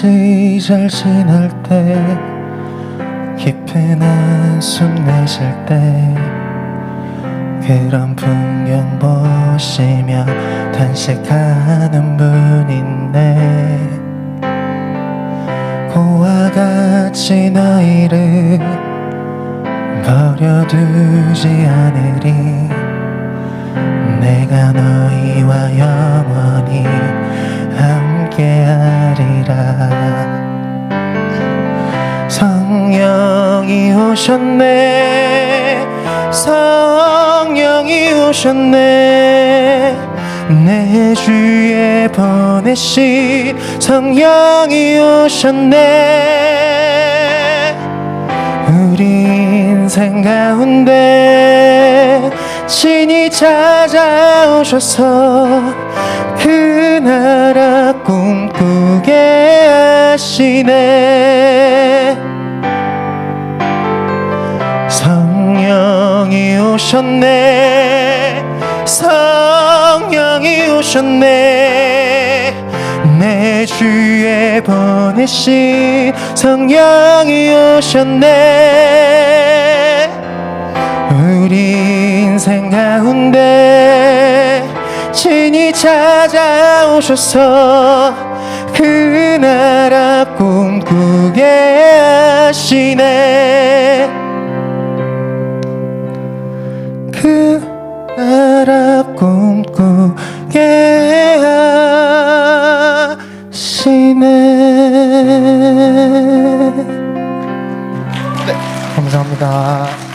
시절 지날 때 깊은 한숨 내쉴 때 그런 풍경 보시며 단식하는 분인데 고와 같이 너희를 버려두지 않으리 함께하리라 성령이 오셨네. 성령이 오셨네. 내 주에 보내신 성령이 오셨네. 우리 인생 가운데 신이 찾아오셔서 그 나라 꿈꾸게 하시네. 성령이 오셨네. 성령이 오셨네. 내 주에 보내신 성령이 오셨네. 우리 인생 가운데 진이 찾아오셔서 그 나라 꿈꾸게 하시네. 그 나라 꿈꾸게 하시네. 네 감사합니다